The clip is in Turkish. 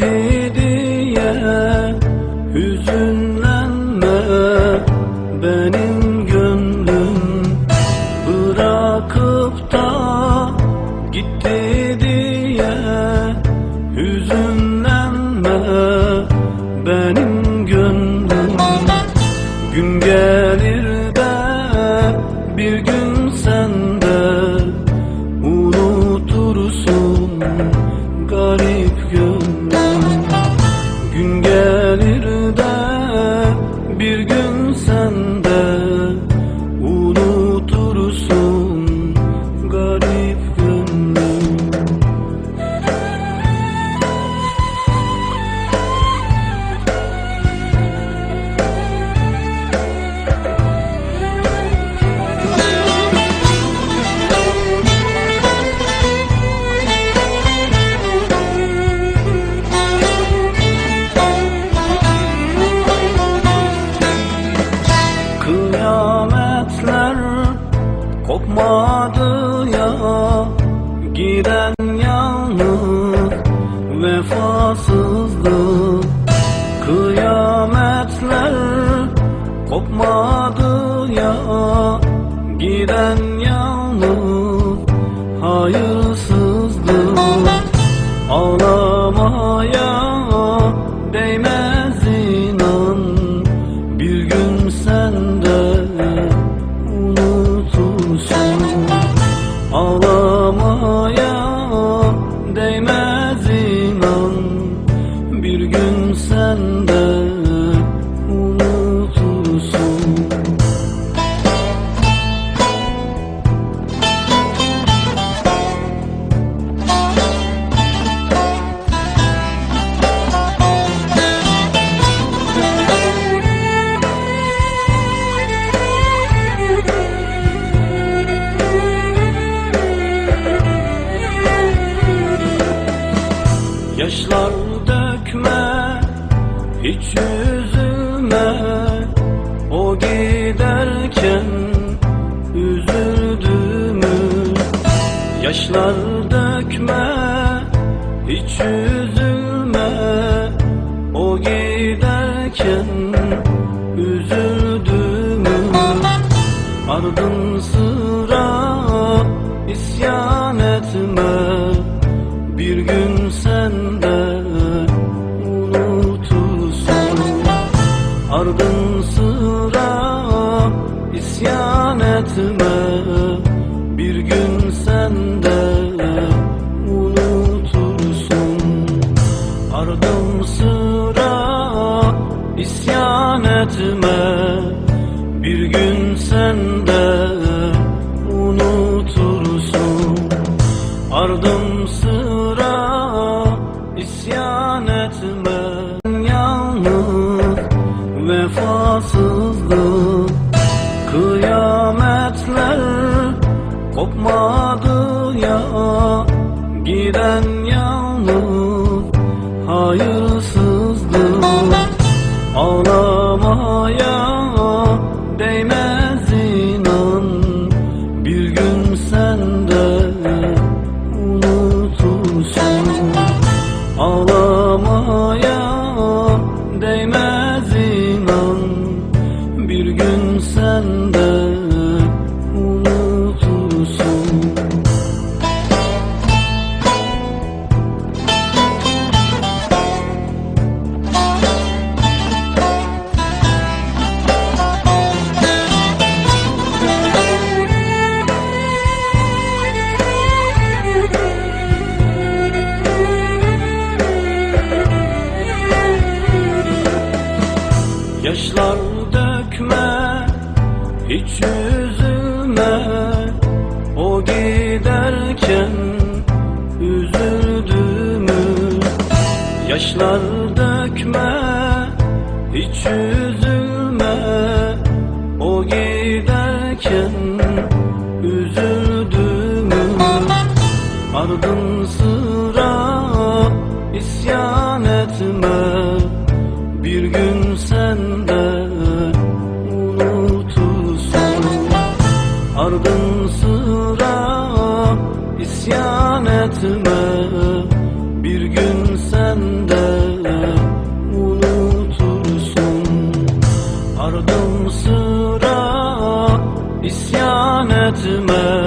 gitti diye hüzünlenme benim gönlüm bırakıp da gitti diye hüzünlenme benim gönlüm. Gün gelir de bir gün sen de unutursun garip gün kopmadı ya Giden yalnız vefasızdı. Kıyametler kopmadı ya Giden all Yaşlar dökme hiç üzülme. O giderken üzüldüğümü Yaşlar dökme hiç üzülme. O giderken üzüldüğümü Ardın sıra isyan etme isyan etme Bir gün sen de unutursun. Ardım sıra isyan etme. Yalnız vefasızdı. Kıyametler kopmadı ya. Giden yalnız hayırsızdı Yaşlar dökme hiç üzülme. O giderken üzüldüğümü Yaşlar dökme hiç üzülme. O giderken üzüldüğümü Ardın